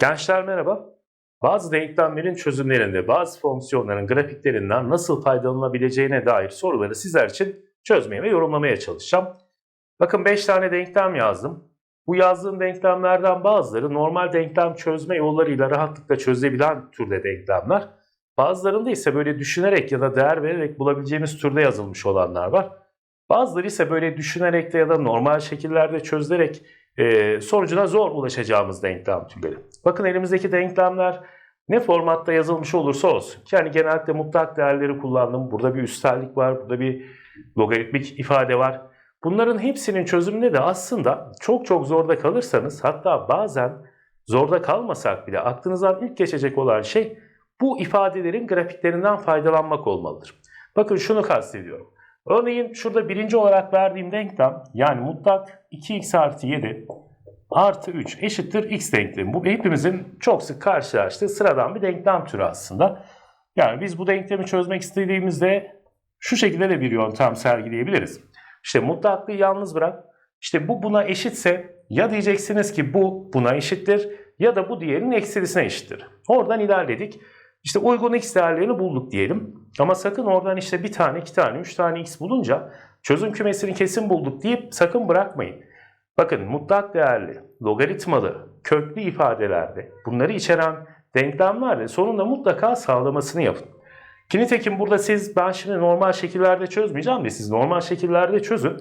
Gençler merhaba. Bazı denklemlerin çözümlerinde bazı fonksiyonların grafiklerinden nasıl faydalanabileceğine dair soruları sizler için çözmeye ve yorumlamaya çalışacağım. Bakın 5 tane denklem yazdım. Bu yazdığım denklemlerden bazıları normal denklem çözme yollarıyla rahatlıkla çözebilen türde denklemler. Bazılarında ise böyle düşünerek ya da değer vererek bulabileceğimiz türde yazılmış olanlar var. Bazıları ise böyle düşünerek de ya da normal şekillerde çözülerek e, sonucuna zor ulaşacağımız denklem türleri. Bakın elimizdeki denklemler ne formatta yazılmış olursa olsun. Yani genellikle mutlak değerleri kullandım. Burada bir üstellik var, burada bir logaritmik ifade var. Bunların hepsinin çözümünde de aslında çok çok zorda kalırsanız hatta bazen zorda kalmasak bile aklınızdan ilk geçecek olan şey bu ifadelerin grafiklerinden faydalanmak olmalıdır. Bakın şunu kastediyorum. Örneğin şurada birinci olarak verdiğim denklem yani mutlak 2x artı 7 artı 3 eşittir x denklemi. Bu hepimizin çok sık karşılaştığı sıradan bir denklem türü aslında. Yani biz bu denklemi çözmek istediğimizde şu şekilde de bir yöntem sergileyebiliriz. İşte mutlaklığı yalnız bırak. İşte bu buna eşitse ya diyeceksiniz ki bu buna eşittir ya da bu diğerinin eksilisine eşittir. Oradan ilerledik. İşte uygun x değerlerini bulduk diyelim. Ama sakın oradan işte bir tane, iki tane, üç tane x bulunca çözüm kümesini kesin bulduk deyip sakın bırakmayın. Bakın mutlak değerli, logaritmalı, köklü ifadelerde bunları içeren denklemlerle sonunda mutlaka sağlamasını yapın. Ki burada siz ben şimdi normal şekillerde çözmeyeceğim de siz normal şekillerde çözün.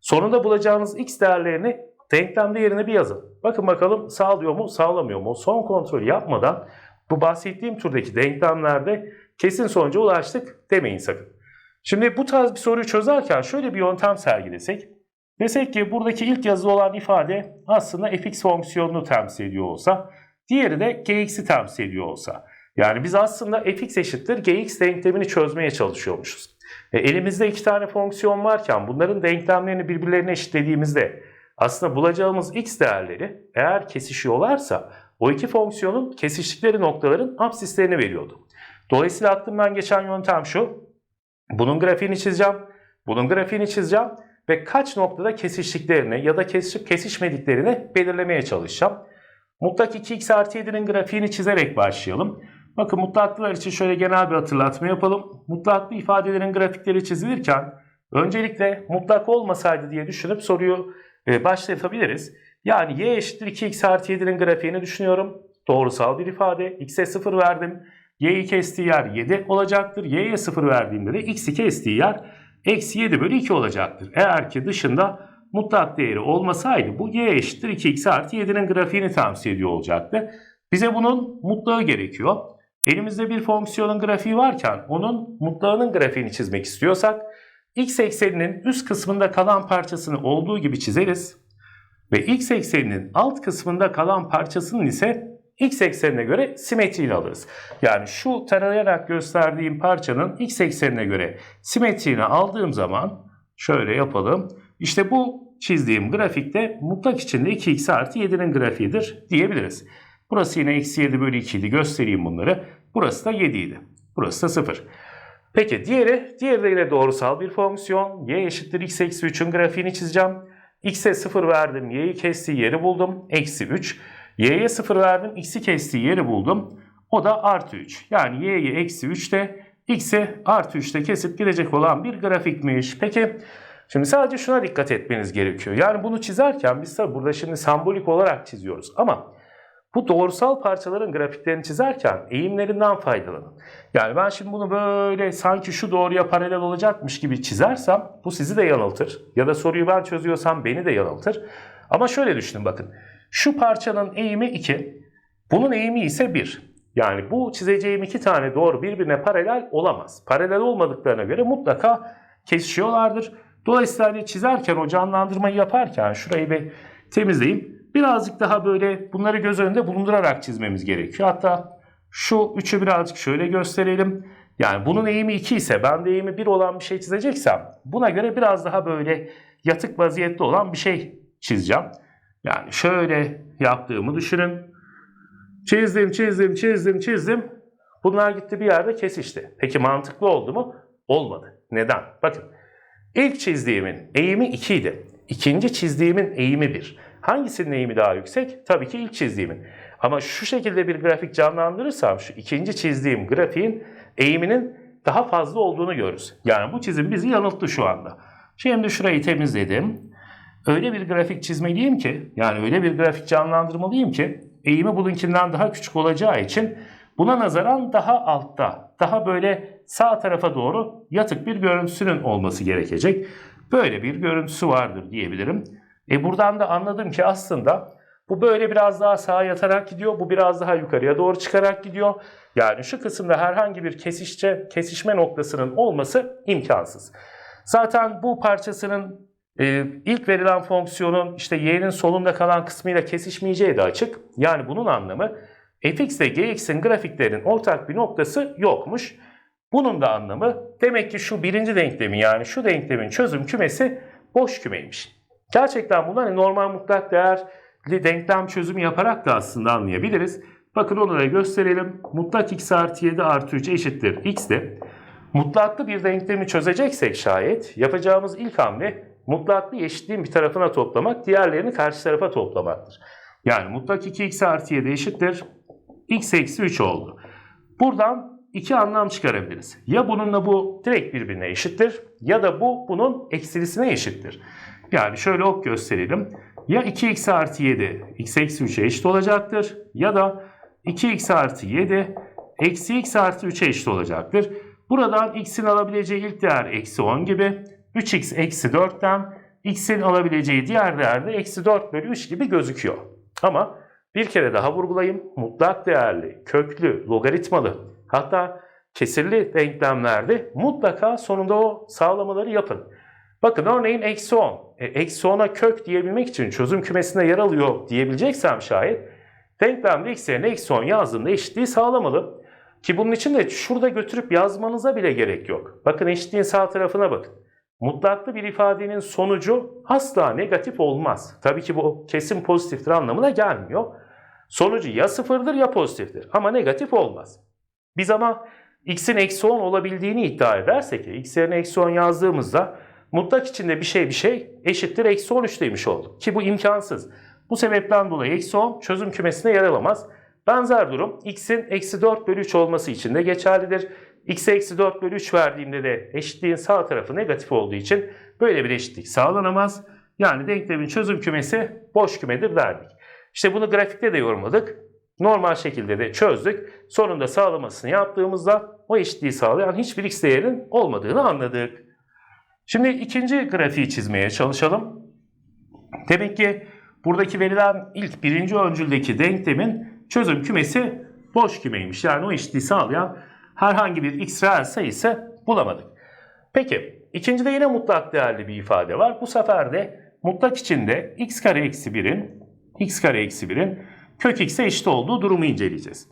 Sonunda bulacağınız x değerlerini denklemde yerine bir yazın. Bakın bakalım sağlıyor mu sağlamıyor mu? Son kontrol yapmadan bu bahsettiğim turdaki denklemlerde kesin sonuca ulaştık demeyin sakın. Şimdi bu tarz bir soruyu çözerken şöyle bir yöntem sergilesek. Desek ki buradaki ilk yazılı olan ifade aslında fx fonksiyonunu temsil ediyor olsa, diğeri de gx'i temsil ediyor olsa. Yani biz aslında fx eşittir gx denklemini çözmeye çalışıyormuşuz. E, elimizde iki tane fonksiyon varken bunların denklemlerini birbirlerine eşitlediğimizde aslında bulacağımız x değerleri eğer kesişiyorlarsa o iki fonksiyonun kesiştikleri noktaların absislerini veriyordu. Dolayısıyla aklımdan geçen yöntem şu. Bunun grafiğini çizeceğim. Bunun grafiğini çizeceğim ve kaç noktada kesiştiklerini ya da kesişip kesişmediklerini belirlemeye çalışacağım. Mutlak 2x artı 7'nin grafiğini çizerek başlayalım. Bakın mutlaklılar için şöyle genel bir hatırlatma yapalım. Mutlaklı ifadelerin grafikleri çizilirken öncelikle mutlak olmasaydı diye düşünüp soruyu e, başlatabiliriz. Yani y eşittir 2x artı 7'nin grafiğini düşünüyorum. Doğrusal bir ifade. x'e 0 verdim. Y'yi kestiği yer 7 olacaktır. y'ye 0 verdiğimde de x'i kestiği yer eksi 7 bölü 2 olacaktır. Eğer ki dışında mutlak değeri olmasaydı bu y eşittir 2x artı 7'nin grafiğini temsil ediyor olacaktı. Bize bunun mutlağı gerekiyor. Elimizde bir fonksiyonun grafiği varken onun mutlağının grafiğini çizmek istiyorsak x ekseninin üst kısmında kalan parçasını olduğu gibi çizeriz. Ve x ekseninin alt kısmında kalan parçasının ise x eksenine göre simetriğini alırız. Yani şu tarayarak gösterdiğim parçanın x eksenine göre simetriğini aldığım zaman şöyle yapalım. İşte bu çizdiğim grafikte mutlak içinde 2x artı 7'nin grafiğidir diyebiliriz. Burası yine eksi 7 bölü 2 idi. Göstereyim bunları. Burası da 7 idi. Burası da 0. Peki diğeri, diğeri de yine doğrusal bir fonksiyon. y eşittir x eksi 3'ün grafiğini çizeceğim. x'e 0 verdim. y'yi kestiği yeri buldum. Eksi 3. y'ye 0 verdim. x'i kestiği yeri buldum. O da artı 3. Yani y'yi eksi 3'te x'e artı 3'te kesip gidecek olan bir grafikmiş. Peki şimdi sadece şuna dikkat etmeniz gerekiyor. Yani bunu çizerken biz tabi burada şimdi sembolik olarak çiziyoruz ama bu doğrusal parçaların grafiklerini çizerken eğimlerinden faydalanın. Yani ben şimdi bunu böyle sanki şu doğruya paralel olacakmış gibi çizersem bu sizi de yanıltır. Ya da soruyu ben çözüyorsam beni de yanıltır. Ama şöyle düşünün bakın. Şu parçanın eğimi 2, bunun eğimi ise 1. Yani bu çizeceğim iki tane doğru birbirine paralel olamaz. Paralel olmadıklarına göre mutlaka kesişiyorlardır. Dolayısıyla hani çizerken o canlandırmayı yaparken şurayı bir temizleyeyim. Birazcık daha böyle bunları göz önünde bulundurarak çizmemiz gerekiyor. Hatta şu üçü birazcık şöyle gösterelim. Yani bunun eğimi 2 ise ben de eğimi 1 olan bir şey çizeceksem buna göre biraz daha böyle yatık vaziyette olan bir şey çizeceğim. Yani şöyle yaptığımı düşünün. Çizdim, çizdim, çizdim, çizdim. Bunlar gitti bir yerde kesişti. Peki mantıklı oldu mu? Olmadı. Neden? Bakın. İlk çizdiğimin eğimi 2 idi. İkinci çizdiğimin eğimi 1. Hangisinin eğimi daha yüksek? Tabii ki ilk çizdiğimin. Ama şu şekilde bir grafik canlandırırsam şu ikinci çizdiğim grafiğin eğiminin daha fazla olduğunu görürüz. Yani bu çizim bizi yanılttı şu anda. Şimdi şurayı temizledim. Öyle bir grafik çizmeliyim ki yani öyle bir grafik canlandırmalıyım ki eğimi bununkinden daha küçük olacağı için buna nazaran daha altta, daha böyle sağ tarafa doğru yatık bir görüntüsünün olması gerekecek. Böyle bir görüntüsü vardır diyebilirim. E buradan da anladım ki aslında bu böyle biraz daha sağa yatarak gidiyor. Bu biraz daha yukarıya doğru çıkarak gidiyor. Yani şu kısımda herhangi bir kesişçe, kesişme noktasının olması imkansız. Zaten bu parçasının e, ilk verilen fonksiyonun işte y'nin solunda kalan kısmıyla kesişmeyeceği de açık. Yani bunun anlamı fx ile gx'in grafiklerin ortak bir noktası yokmuş. Bunun da anlamı demek ki şu birinci denklemin yani şu denklemin çözüm kümesi boş kümeymiş. Gerçekten bunu hani normal mutlak değerli denklem çözümü yaparak da aslında anlayabiliriz. Bakın onu da gösterelim. Mutlak x artı 7 artı 3 eşittir x de. Mutlaklı bir denklemi çözeceksek şayet yapacağımız ilk hamle mutlaklı eşitliğin bir tarafına toplamak, diğerlerini karşı tarafa toplamaktır. Yani mutlak 2x artı 7 eşittir x eksi 3 oldu. Buradan iki anlam çıkarabiliriz. Ya bununla bu direkt birbirine eşittir ya da bu bunun eksilisine eşittir. Yani şöyle ok gösterelim. Ya 2x artı 7 x eksi 3'e eşit olacaktır ya da 2x artı 7 eksi x artı 3'e eşit olacaktır. Buradan x'in alabileceği ilk değer eksi 10 gibi 3x eksi 4'ten x'in alabileceği diğer değer de eksi 4 bölü 3 gibi gözüküyor. Ama bir kere daha vurgulayayım. Mutlak değerli, köklü, logaritmalı hatta kesirli denklemlerde mutlaka sonunda o sağlamaları yapın. Bakın örneğin eksi 10. E, eksi 10'a kök diyebilmek için çözüm kümesinde yer alıyor diyebileceksem şayet denklemde x yerine eksi 10 yazdığımda eşitliği sağlamalı. Ki bunun için de şurada götürüp yazmanıza bile gerek yok. Bakın eşitliğin sağ tarafına bakın. Mutlaklı bir ifadenin sonucu asla negatif olmaz. Tabii ki bu kesin pozitiftir anlamına gelmiyor. Sonucu ya sıfırdır ya pozitiftir ama negatif olmaz. Biz ama x'in eksi 10 olabildiğini iddia edersek x yerine eksi 10 yazdığımızda mutlak içinde bir şey bir şey eşittir eksi 13 demiş olduk. Ki bu imkansız. Bu sebepten dolayı eksi 10 çözüm kümesine yer alamaz. Benzer durum x'in eksi 4 bölü 3 olması için de geçerlidir. X'e eksi 4 bölü 3 verdiğimde de eşitliğin sağ tarafı negatif olduğu için böyle bir eşitlik sağlanamaz. Yani denklemin çözüm kümesi boş kümedir derdik. İşte bunu grafikte de yorumladık. Normal şekilde de çözdük. Sonunda sağlamasını yaptığımızda o eşitliği sağlayan hiçbir x değerin olmadığını anladık. Şimdi ikinci grafiği çizmeye çalışalım. Demek ki buradaki verilen ilk birinci öncüldeki denklemin çözüm kümesi boş kümeymiş. Yani o eşitliği sağlayan herhangi bir x reel sayısı bulamadık. Peki ikincide yine mutlak değerli bir ifade var. Bu sefer de mutlak içinde x kare eksi 1'in x kare eksi 1'in kök x'e eşit olduğu durumu inceleyeceğiz.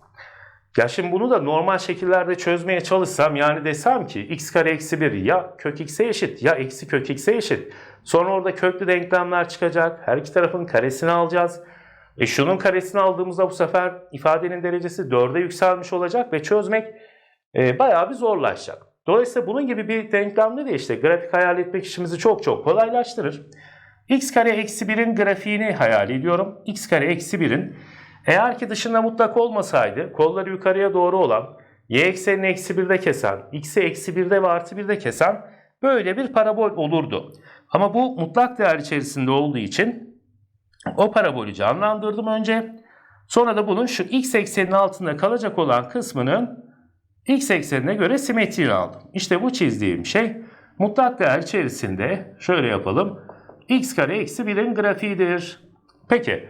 Ya şimdi bunu da normal şekillerde çözmeye çalışsam yani desem ki x kare eksi 1 ya kök x'e eşit ya eksi kök x'e eşit. Sonra orada köklü denklemler çıkacak. Her iki tarafın karesini alacağız. E şunun karesini aldığımızda bu sefer ifadenin derecesi 4'e yükselmiş olacak ve çözmek e, bayağı bir zorlaşacak. Dolayısıyla bunun gibi bir denklemde de işte grafik hayal etmek işimizi çok çok kolaylaştırır. x kare eksi 1'in grafiğini hayal ediyorum. x kare eksi 1'in eğer ki dışında mutlak olmasaydı kolları yukarıya doğru olan y eksenini eksi 1'de kesen, x'i eksi 1'de ve artı 1'de kesen böyle bir parabol olurdu. Ama bu mutlak değer içerisinde olduğu için o parabolü canlandırdım önce. Sonra da bunun şu x ekseninin altında kalacak olan kısmının x eksenine göre simetriğini aldım. İşte bu çizdiğim şey mutlak değer içerisinde şöyle yapalım. x kare eksi 1'in grafiğidir. Peki,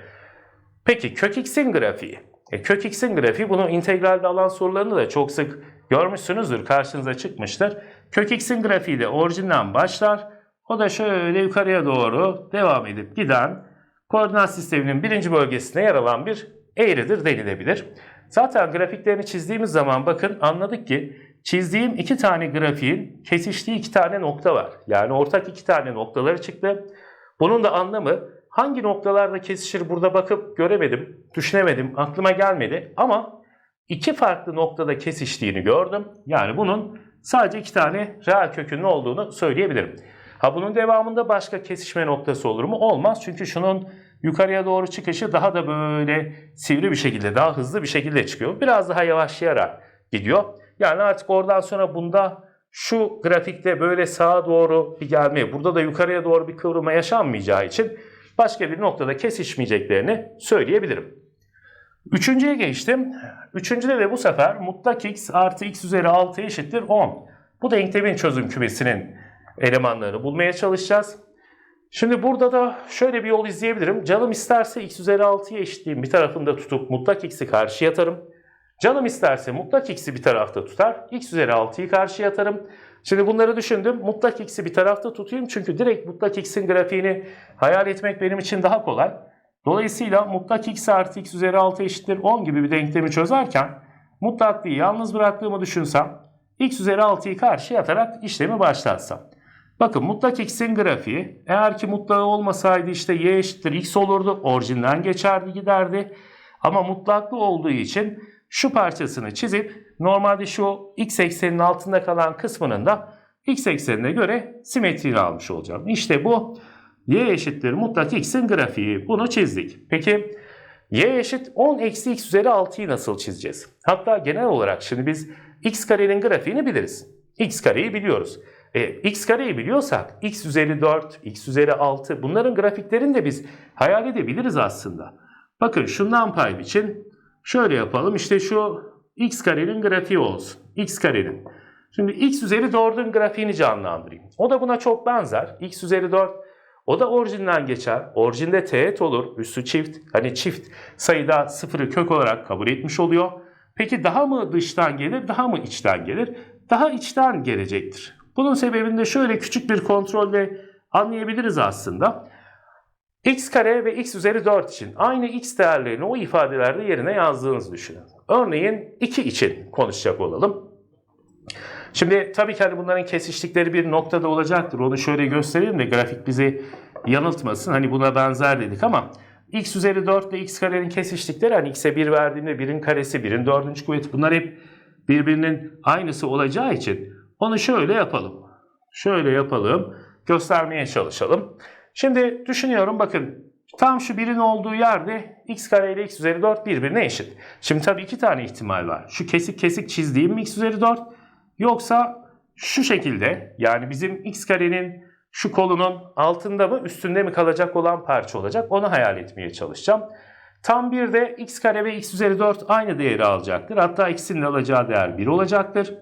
peki kök x'in grafiği. E, kök x'in grafiği bunun integralde alan sorularını da çok sık görmüşsünüzdür, karşınıza çıkmıştır. Kök x'in grafiği de orijinden başlar. O da şöyle yukarıya doğru devam edip giden koordinat sisteminin birinci bölgesine yer alan bir eğridir denilebilir. Zaten grafiklerini çizdiğimiz zaman bakın anladık ki çizdiğim iki tane grafiğin kesiştiği iki tane nokta var. Yani ortak iki tane noktaları çıktı. Bunun da anlamı hangi noktalarda kesişir burada bakıp göremedim, düşünemedim, aklıma gelmedi ama iki farklı noktada kesiştiğini gördüm. Yani bunun sadece iki tane reel kökünün olduğunu söyleyebilirim. Ha bunun devamında başka kesişme noktası olur mu? Olmaz çünkü şunun yukarıya doğru çıkışı daha da böyle sivri bir şekilde, daha hızlı bir şekilde çıkıyor. Biraz daha yavaşlayarak gidiyor. Yani artık oradan sonra bunda şu grafikte böyle sağa doğru bir gelme, burada da yukarıya doğru bir kıvrılma yaşanmayacağı için başka bir noktada kesişmeyeceklerini söyleyebilirim. Üçüncüye geçtim. Üçüncüde de bu sefer mutlak x artı x üzeri 6 eşittir 10. Bu denklemin çözüm kümesinin elemanlarını bulmaya çalışacağız. Şimdi burada da şöyle bir yol izleyebilirim. Canım isterse x üzeri 6'yı eşitliğin bir tarafında tutup mutlak x'i karşıya atarım. Canım isterse mutlak x'i bir tarafta tutar. x üzeri 6'yı karşıya atarım. Şimdi bunları düşündüm. Mutlak x'i bir tarafta tutayım. Çünkü direkt mutlak x'in grafiğini hayal etmek benim için daha kolay. Dolayısıyla mutlak x artı x üzeri 6 eşittir 10 gibi bir denklemi çözerken mutlaklıyı yalnız bıraktığımı düşünsem x üzeri 6'yı karşıya atarak işlemi başlatsam. Bakın mutlak x'in grafiği eğer ki mutlağı olmasaydı işte y eşittir x olurdu. Orijinden geçerdi giderdi. Ama mutlaklı olduğu için şu parçasını çizip normalde şu x ekseninin altında kalan kısmının da x eksenine göre simetriğini almış olacağım. İşte bu y eşittir mutlak x'in grafiği. Bunu çizdik. Peki y eşit 10 eksi x üzeri 6'yı nasıl çizeceğiz? Hatta genel olarak şimdi biz x karenin grafiğini biliriz. x kareyi biliyoruz. E, x kareyi biliyorsak x üzeri 4, x üzeri 6 bunların grafiklerini de biz hayal edebiliriz aslında. Bakın şundan pay biçin. Şöyle yapalım işte şu x karenin grafiği olsun. x karenin. Şimdi x üzeri 4'ün grafiğini canlandırayım. O da buna çok benzer. x üzeri 4 o da orijinden geçer. Orijinde teğet olur. Üstü çift. Hani çift sayıda sıfırı kök olarak kabul etmiş oluyor. Peki daha mı dıştan gelir, daha mı içten gelir? Daha içten gelecektir. Bunun sebebini de şöyle küçük bir kontrolle anlayabiliriz aslında. x kare ve x üzeri 4 için aynı x değerlerini o ifadelerde yerine yazdığınızı düşünün. Örneğin 2 için konuşacak olalım. Şimdi tabii ki hani bunların kesiştikleri bir noktada olacaktır. Onu şöyle göstereyim de grafik bizi yanıltmasın. Hani buna benzer dedik ama x üzeri 4 ile x karenin kesiştikleri hani x'e 1 verdiğimde 1'in karesi 1'in 4. kuvveti bunlar hep birbirinin aynısı olacağı için onu şöyle yapalım. Şöyle yapalım. Göstermeye çalışalım. Şimdi düşünüyorum bakın tam şu birin olduğu yerde x kare ile x üzeri 4 birbirine eşit. Şimdi tabii iki tane ihtimal var. Şu kesik kesik çizdiğim x üzeri 4 yoksa şu şekilde yani bizim x karenin şu kolunun altında mı üstünde mi kalacak olan parça olacak onu hayal etmeye çalışacağım. Tam bir de x kare ve x üzeri 4 aynı değeri alacaktır. Hatta x'in alacağı değer 1 olacaktır.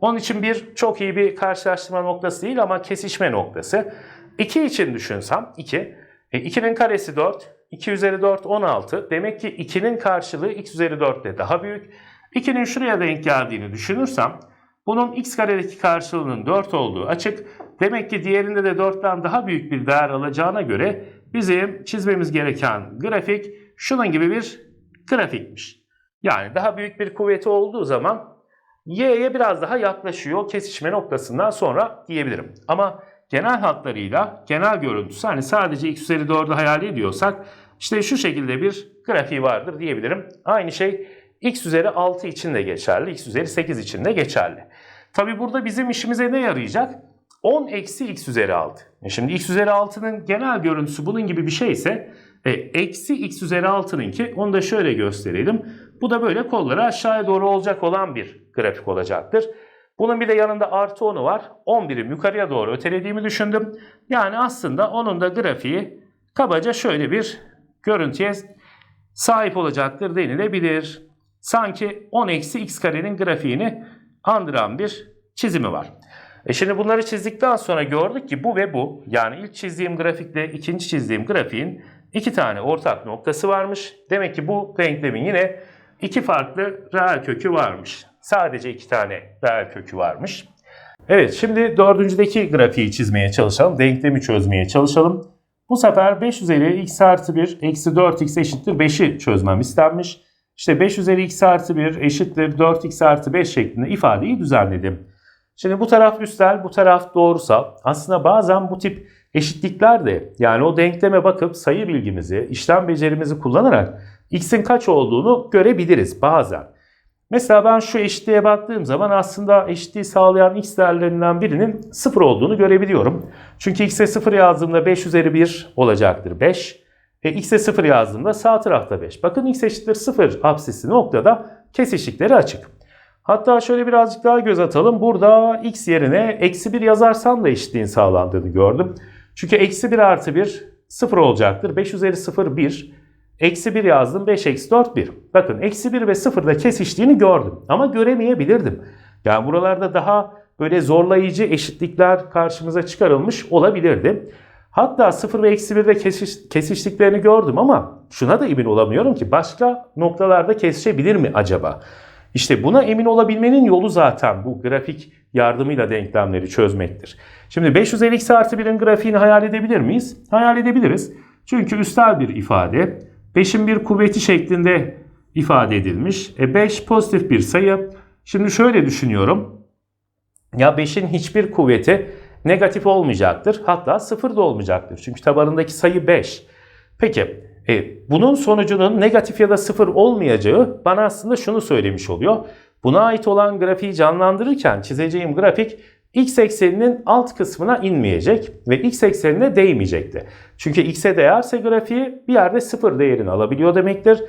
Onun için bir çok iyi bir karşılaştırma noktası değil ama kesişme noktası. 2 için düşünsem 2. E, 2'nin karesi 4. 2 üzeri 4 16. Demek ki 2'nin karşılığı x üzeri 4 ile daha büyük. 2'nin şuraya denk geldiğini düşünürsem bunun x karedeki karşılığının 4 olduğu açık. Demek ki diğerinde de 4'ten daha büyük bir değer alacağına göre bizim çizmemiz gereken grafik şunun gibi bir grafikmiş. Yani daha büyük bir kuvveti olduğu zaman y'ye biraz daha yaklaşıyor kesişme noktasından sonra diyebilirim. Ama genel hatlarıyla genel görüntüsü hani sadece x üzeri 4'ü hayal ediyorsak işte şu şekilde bir grafiği vardır diyebilirim. Aynı şey x üzeri 6 için de geçerli, x üzeri 8 için de geçerli. Tabi burada bizim işimize ne yarayacak? 10 eksi x üzeri 6. E şimdi x üzeri 6'nın genel görüntüsü bunun gibi bir şey ise e, eksi x üzeri 6'nınki onu da şöyle gösterelim. Bu da böyle kolları aşağıya doğru olacak olan bir grafik olacaktır. Bunun bir de yanında artı 10'u var. 11'im yukarıya doğru ötelediğimi düşündüm. Yani aslında onun da grafiği kabaca şöyle bir görüntüye sahip olacaktır denilebilir. Sanki 10 eksi x karenin grafiğini andıran bir çizimi var. E şimdi bunları çizdikten sonra gördük ki bu ve bu yani ilk çizdiğim grafikle ikinci çizdiğim grafiğin iki tane ortak noktası varmış. Demek ki bu denklemin yine iki farklı reel kökü varmış. Sadece iki tane reel kökü varmış. Evet şimdi dördüncüdeki grafiği çizmeye çalışalım. Denklemi çözmeye çalışalım. Bu sefer 5 üzeri x artı 1 eksi 4x eşittir 5'i çözmem istenmiş. İşte 5 üzeri x artı 1 eşittir 4x artı 5 şeklinde ifadeyi düzenledim. Şimdi bu taraf üstel, bu taraf doğrusal. Aslında bazen bu tip eşitlikler de yani o denkleme bakıp sayı bilgimizi, işlem becerimizi kullanarak x'in kaç olduğunu görebiliriz bazen. Mesela ben şu eşitliğe baktığım zaman aslında eşitliği sağlayan x değerlerinden birinin 0 olduğunu görebiliyorum. Çünkü x'e 0 yazdığımda 5 üzeri 1 olacaktır 5. E, x'e 0 yazdığımda sağ tarafta 5. Bakın x eşittir 0 apsisli noktada kesişikleri açık. Hatta şöyle birazcık daha göz atalım. Burada x yerine eksi 1 yazarsam da eşitliğin sağlandığını gördüm. Çünkü eksi 1 artı 1 0 olacaktır. 5 üzeri 0 1. Eksi 1 yazdım 5 eksi 4 1. Bakın eksi 1 ve 0'da kesiştiğini gördüm. Ama göremeyebilirdim. Yani buralarda daha böyle zorlayıcı eşitlikler karşımıza çıkarılmış olabilirdi. Hatta 0 ve eksi 1'de kesiş, kesiştiklerini gördüm ama şuna da emin olamıyorum ki başka noktalarda kesişebilir mi acaba? İşte buna emin olabilmenin yolu zaten bu grafik yardımıyla denklemleri çözmektir. Şimdi 5 üzeri x artı 1'in grafiğini hayal edebilir miyiz? Hayal edebiliriz. Çünkü üstel bir ifade. 5'in bir kuvveti şeklinde ifade edilmiş. E 5 pozitif bir sayı. Şimdi şöyle düşünüyorum. Ya 5'in hiçbir kuvveti negatif olmayacaktır. Hatta 0 da olmayacaktır. Çünkü tabanındaki sayı 5. Peki e, bunun sonucunun negatif ya da 0 olmayacağı bana aslında şunu söylemiş oluyor. Buna ait olan grafiği canlandırırken çizeceğim grafik x ekseninin alt kısmına inmeyecek ve x eksenine değmeyecekti. Çünkü x'e değerse grafiği bir yerde 0 değerini alabiliyor demektir.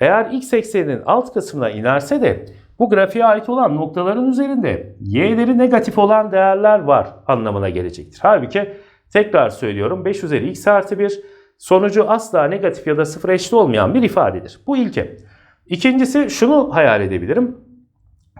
Eğer x ekseninin alt kısmına inerse de bu grafiğe ait olan noktaların üzerinde y'leri negatif olan değerler var anlamına gelecektir. Halbuki tekrar söylüyorum 5 üzeri x artı 1 sonucu asla negatif ya da sıfır eşit olmayan bir ifadedir. Bu ilki. İkincisi şunu hayal edebilirim.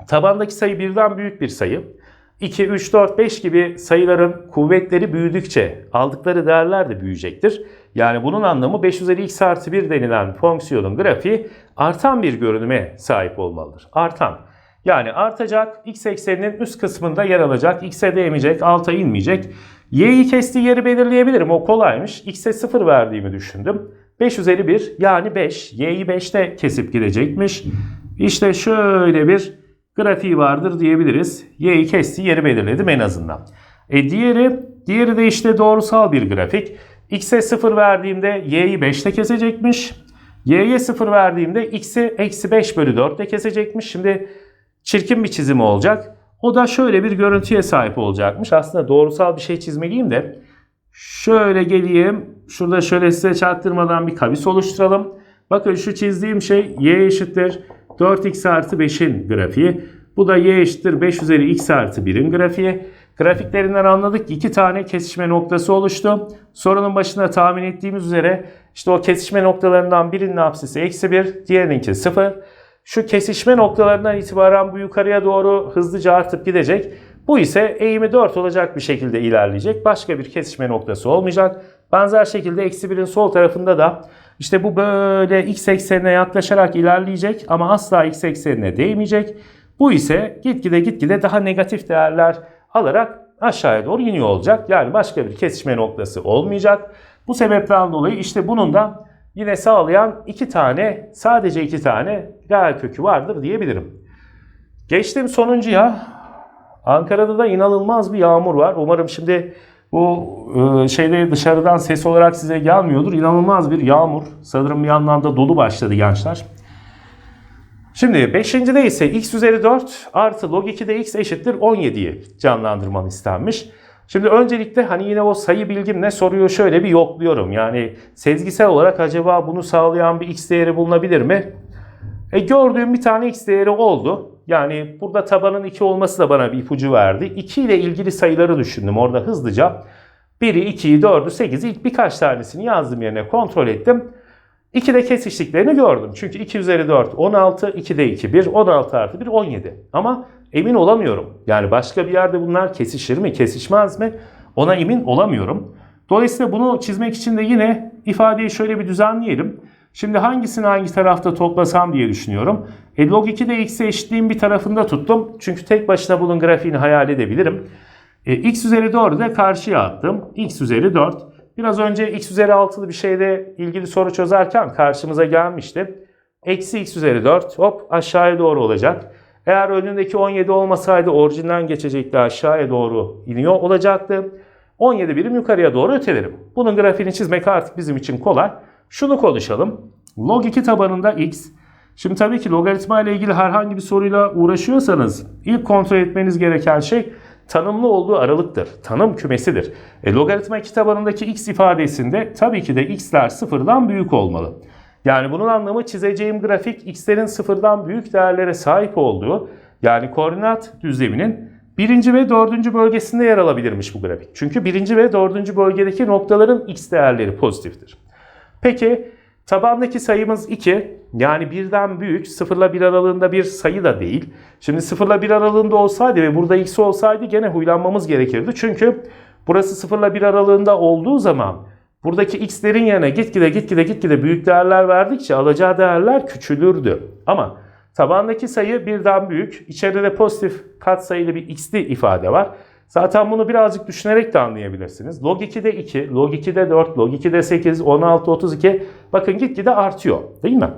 Tabandaki sayı birden büyük bir sayı. 2, 3, 4, 5 gibi sayıların kuvvetleri büyüdükçe aldıkları değerler de büyüyecektir. Yani bunun anlamı 5 üzeri x artı 1 denilen fonksiyonun grafiği artan bir görünüme sahip olmalıdır. Artan. Yani artacak, x ekseninin üst kısmında yer alacak, x'e değmeyecek, alta inmeyecek. y'yi kestiği yeri belirleyebilirim, o kolaymış. x'e 0 verdiğimi düşündüm. 5 üzeri 1 yani 5, y'yi 5'te kesip gidecekmiş. İşte şöyle bir grafiği vardır diyebiliriz. Y'yi kestiği yeri belirledim en azından. E diğeri, diğeri de işte doğrusal bir grafik. X'e 0 verdiğimde y'yi 5'te kesecekmiş. Y'ye 0 verdiğimde x'i eksi 5 bölü 4'te kesecekmiş. Şimdi çirkin bir çizimi olacak. O da şöyle bir görüntüye sahip olacakmış. Aslında doğrusal bir şey çizmeliyim de. Şöyle geleyim. Şurada şöyle size çarptırmadan bir kavis oluşturalım. Bakın şu çizdiğim şey y eşittir 4x artı 5'in grafiği. Bu da y eşittir 5 üzeri x artı 1'in grafiği. Grafiklerinden anladık ki iki tane kesişme noktası oluştu. Sorunun başında tahmin ettiğimiz üzere işte o kesişme noktalarından birinin apsisi eksi 1, diğerininki 0. Şu kesişme noktalarından itibaren bu yukarıya doğru hızlıca artıp gidecek. Bu ise eğimi 4 olacak bir şekilde ilerleyecek. Başka bir kesişme noktası olmayacak. Benzer şekilde eksi 1'in sol tarafında da işte bu böyle x eksenine yaklaşarak ilerleyecek ama asla x eksenine değmeyecek. Bu ise gitgide gitgide daha negatif değerler alarak aşağıya doğru iniyor olacak. Yani başka bir kesişme noktası olmayacak. Bu sebepten dolayı işte bunun da yine sağlayan iki tane sadece iki tane reel kökü vardır diyebilirim. Geçtim sonuncuya. Ankara'da da inanılmaz bir yağmur var. Umarım şimdi bu e, şeyde dışarıdan ses olarak size gelmiyordur. İnanılmaz bir yağmur. Sanırım bir yandan da dolu başladı gençler. Şimdi 5.de ise x üzeri 4 artı log 2'de x eşittir 17'yi canlandırmam istenmiş. Şimdi öncelikle hani yine o sayı bilgimle soruyu şöyle bir yokluyorum. Yani sezgisel olarak acaba bunu sağlayan bir x değeri bulunabilir mi? E gördüğüm bir tane x değeri oldu. Yani burada tabanın 2 olması da bana bir ipucu verdi. 2 ile ilgili sayıları düşündüm orada hızlıca. 1'i, 2'yi, 4'ü, 8'i ilk birkaç tanesini yazdım yerine kontrol ettim. 2'de kesiştiklerini gördüm. Çünkü 2 üzeri 4 16, 2'de 2 1, 16 artı 1 17. Ama emin olamıyorum. Yani başka bir yerde bunlar kesişir mi, kesişmez mi? Ona emin olamıyorum. Dolayısıyla bunu çizmek için de yine ifadeyi şöyle bir düzenleyelim. Şimdi hangisini hangi tarafta toplasam diye düşünüyorum. E, log 2'de x'e eşitliğin bir tarafında tuttum. Çünkü tek başına bunun grafiğini hayal edebilirim. E, x üzeri 4'ü de karşıya attım. x üzeri 4. Biraz önce x üzeri 6'lı bir şeyle ilgili soru çözerken karşımıza gelmişti. Eksi x üzeri 4 hop aşağıya doğru olacak. Eğer önündeki 17 olmasaydı orijinden geçecekti aşağıya doğru iniyor olacaktı. 17 birim yukarıya doğru ötelerim. Bunun grafiğini çizmek artık bizim için kolay. Şunu konuşalım. Log 2 tabanında x. Şimdi tabii ki logaritma ile ilgili herhangi bir soruyla uğraşıyorsanız ilk kontrol etmeniz gereken şey tanımlı olduğu aralıktır. Tanım kümesidir. E, logaritma iki tabanındaki x ifadesinde tabii ki de x'ler sıfırdan büyük olmalı. Yani bunun anlamı çizeceğim grafik x'lerin sıfırdan büyük değerlere sahip olduğu yani koordinat düzleminin birinci ve dördüncü bölgesinde yer alabilirmiş bu grafik. Çünkü birinci ve dördüncü bölgedeki noktaların x değerleri pozitiftir. Peki tabandaki sayımız 2 yani birden büyük 0 ile 1 aralığında bir sayı da değil. Şimdi 0 ile 1 aralığında olsaydı ve burada x olsaydı gene huylanmamız gerekirdi. Çünkü burası 0 ile 1 aralığında olduğu zaman buradaki x'lerin yerine gitgide gitgide gitgide büyük değerler verdikçe alacağı değerler küçülürdü. Ama tabandaki sayı birden büyük. İçeride pozitif katsayılı bir x'li ifade var. Zaten bunu birazcık düşünerek de anlayabilirsiniz. Log 2'de 2, log 2'de 4, log 2'de 8, 16, 32 bakın gitgide artıyor değil mi?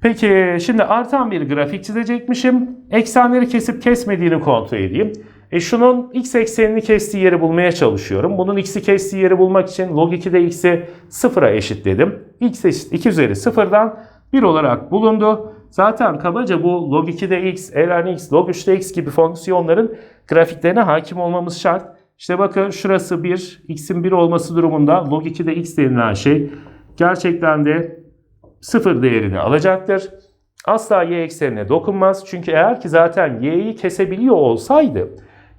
Peki şimdi artan bir grafik çizecekmişim. Eksenleri kesip kesmediğini kontrol edeyim. E şunun x eksenini kestiği yeri bulmaya çalışıyorum. Bunun x'i kestiği yeri bulmak için log 2'de x'i sıfıra eşitledim. x eşit 2 üzeri sıfırdan 1 olarak bulundu. Zaten kabaca bu log 2'de x, ln x, log 3'de x gibi fonksiyonların grafiklerine hakim olmamız şart. İşte bakın şurası 1, x'in 1 olması durumunda log 2'de x denilen şey gerçekten de 0 değerini alacaktır. Asla y eksenine dokunmaz. Çünkü eğer ki zaten y'yi kesebiliyor olsaydı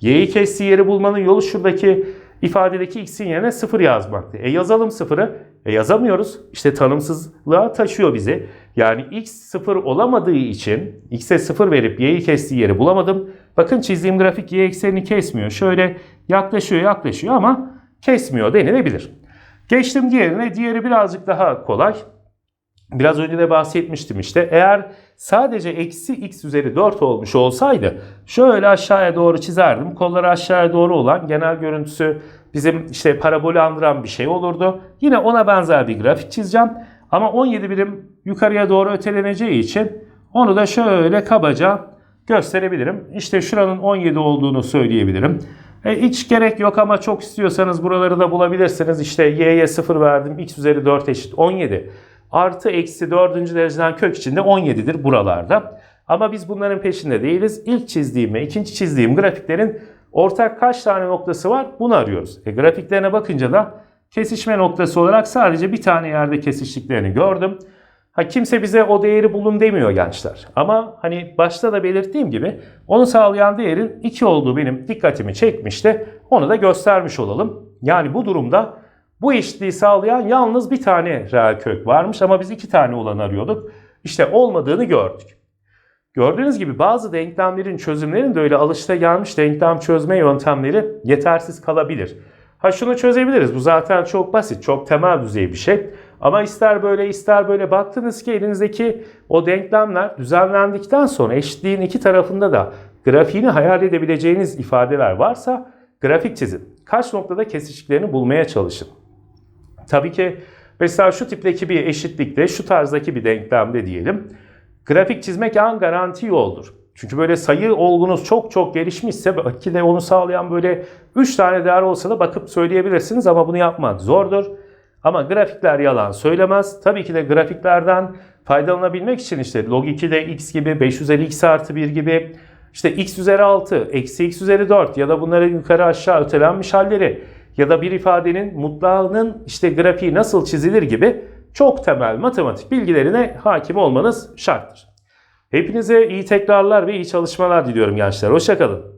y'yi kestiği yeri bulmanın yolu şuradaki ifadedeki x'in yerine 0 yazmaktı. E yazalım 0'ı. E yazamıyoruz. İşte tanımsızlığa taşıyor bizi. Yani x 0 olamadığı için x'e 0 verip y'yi kestiği yeri bulamadım. Bakın çizdiğim grafik y eksenini kesmiyor. Şöyle yaklaşıyor yaklaşıyor ama kesmiyor denilebilir. Geçtim diğerine. Diğeri birazcık daha kolay. Biraz önce de bahsetmiştim işte. Eğer sadece eksi x üzeri 4 olmuş olsaydı şöyle aşağıya doğru çizerdim. Kolları aşağıya doğru olan genel görüntüsü bizim işte parabolü andıran bir şey olurdu. Yine ona benzer bir grafik çizeceğim. Ama 17 birim yukarıya doğru öteleneceği için onu da şöyle kabaca gösterebilirim. İşte şuranın 17 olduğunu söyleyebilirim. E, hiç gerek yok ama çok istiyorsanız buraları da bulabilirsiniz. İşte y'ye 0 verdim. x üzeri 4 eşit 17 artı eksi 4. dereceden kök içinde 17'dir buralarda. Ama biz bunların peşinde değiliz. İlk çizdiğim ve ikinci çizdiğim grafiklerin ortak kaç tane noktası var bunu arıyoruz. E, grafiklerine bakınca da kesişme noktası olarak sadece bir tane yerde kesiştiklerini gördüm. Ha, kimse bize o değeri bulun demiyor gençler. Ama hani başta da belirttiğim gibi onu sağlayan değerin 2 olduğu benim dikkatimi çekmişti. Onu da göstermiş olalım. Yani bu durumda bu eşitliği sağlayan yalnız bir tane reel kök varmış ama biz iki tane olan arıyorduk. İşte olmadığını gördük. Gördüğünüz gibi bazı denklemlerin çözümlerinin de öyle alışılagelmiş denklem çözme yöntemleri yetersiz kalabilir. Ha şunu çözebiliriz. Bu zaten çok basit, çok temel düzey bir şey. Ama ister böyle ister böyle baktınız ki elinizdeki o denklemler düzenlendikten sonra eşitliğin iki tarafında da grafiğini hayal edebileceğiniz ifadeler varsa grafik çizin. Kaç noktada kesişiklerini bulmaya çalışın. Tabii ki mesela şu tipteki bir eşitlikte, şu tarzdaki bir denklemde diyelim. Grafik çizmek en garanti yoldur. Çünkü böyle sayı olgunuz çok çok gelişmişse belki onu sağlayan böyle 3 tane değer olsa da bakıp söyleyebilirsiniz ama bunu yapmak zordur. Ama grafikler yalan söylemez. Tabii ki de grafiklerden faydalanabilmek için işte log 2'de x gibi 5 üzeri x artı 1 gibi işte x üzeri 6, eksi x üzeri 4 ya da bunların yukarı aşağı ötelenmiş halleri ya da bir ifadenin mutlağının işte grafiği nasıl çizilir gibi çok temel matematik bilgilerine hakim olmanız şarttır. Hepinize iyi tekrarlar ve iyi çalışmalar diliyorum gençler. Hoşçakalın.